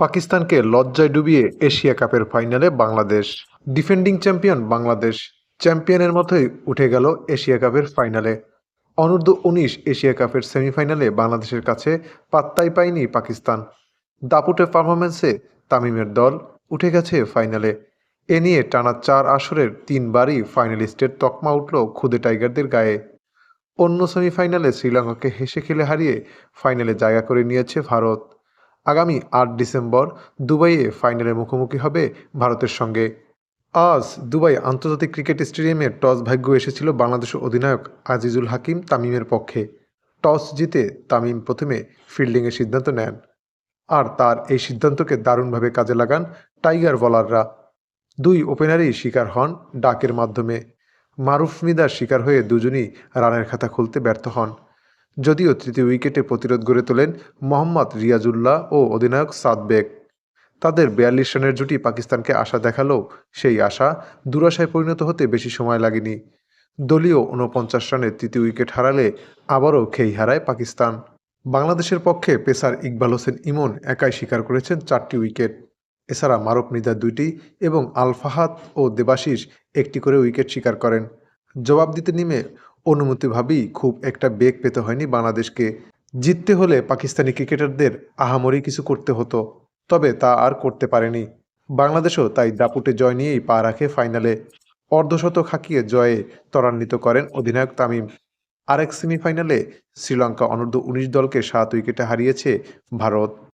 পাকিস্তানকে লজ্জায় ডুবিয়ে এশিয়া কাপের ফাইনালে বাংলাদেশ। Defending champion Bangladesh. চ্যাম্পিয়নের মতোই উঠে গেল এশিয়া কাপের ফাইনালে। অনূর্ধ্ব উনিশ এশিয়া কাপের সেমিফাইনালে বাংলাদেশের কাছে পাত্তাই পায়নি পাকিস্তান। দাপুটে পারফরমেন্সে তামিমের দল উঠে গেছে ফাইনালে। এ নিয়ে টানা চার আসরের তিনবারই ফাইনালিস্টের তকমা উঠল খুদে টাইগারদের গায়ে। অন্য সেমিফাইনালে শ্রীলঙ্কাকে হেসে খেলে হারিয়ে ফাইনালে জায়গা করে নিয়েছে ভারত। আগামী আট ডিসেম্বর দুবাইয়ে ফাইনালে মুখোমুখি হবে ভারতের সঙ্গে। আজ দুবাই আন্তর্জাতিক ক্রিকেট স্টেডিয়ামে টস ভাগ্য এসেছিল বাংলাদেশের অধিনায়ক আজিজুল হাকিম তামিমের পক্ষে। টস জিতে তামিম প্রথমে ফিল্ডিংয়ের সিদ্ধান্ত নেন। আর তার এই সিদ্ধান্তকে দারুণভাবে কাজে লাগান টাইগার বলাররা। দুই ওপেনারই শিকার হন ডাকের মাধ্যমে। মারুফ মিদার শিকার হয়ে দুজনই রানের খাতা খুলতে ব্যর্থ হন। যদিও তৃতীয় উইকেটে প্রতিরোধ গড়ে তোলেন মোহাম্মদ রিয়াজুল্লাহ ও অধিনায়ক সাদ বেগ। তাদের বিয়াল্লিশ রানের জুটি পাকিস্তানকে আশা দেখালেও সেই আশা দুরাশায় পরিণত হতে বেশি সময় লাগেনি। দলীয় উনপঞ্চাশ রানে তৃতীয় উইকেট হারালে আবারও খেই হারায় পাকিস্তান। বাংলাদেশের পক্ষে পেসার ইকবাল হোসেন ইমন একাই শিকার করেছেন চারটি উইকেট। এছাড়া মারুফ মিদার দুইটি এবং আল ফাহাদ ও দেবাশিস একটি করে উইকেট শিকার করেন। জবাব দিতে নেমে অনুমতিভাবেই খুব একটা বেগ পেতে হয়নি বাংলাদেশকে। জিততে হলে পাকিস্তানি ক্রিকেটারদের আহামরি কিছু করতে হতো, তবে তা আর করতে পারেনি। বাংলাদেশও তাই দাপুটে জয় নিয়েই পা রাখে ফাইনালে। অর্ধশতক হাঁকিয়ে জয়ে ত্বরান্বিত করেন অধিনায়ক তামিম। আরেক সেমিফাইনালে শ্রীলঙ্কা অনূর্ধ্ব উনিশ দলকে সাত উইকেটে হারিয়েছে ভারত।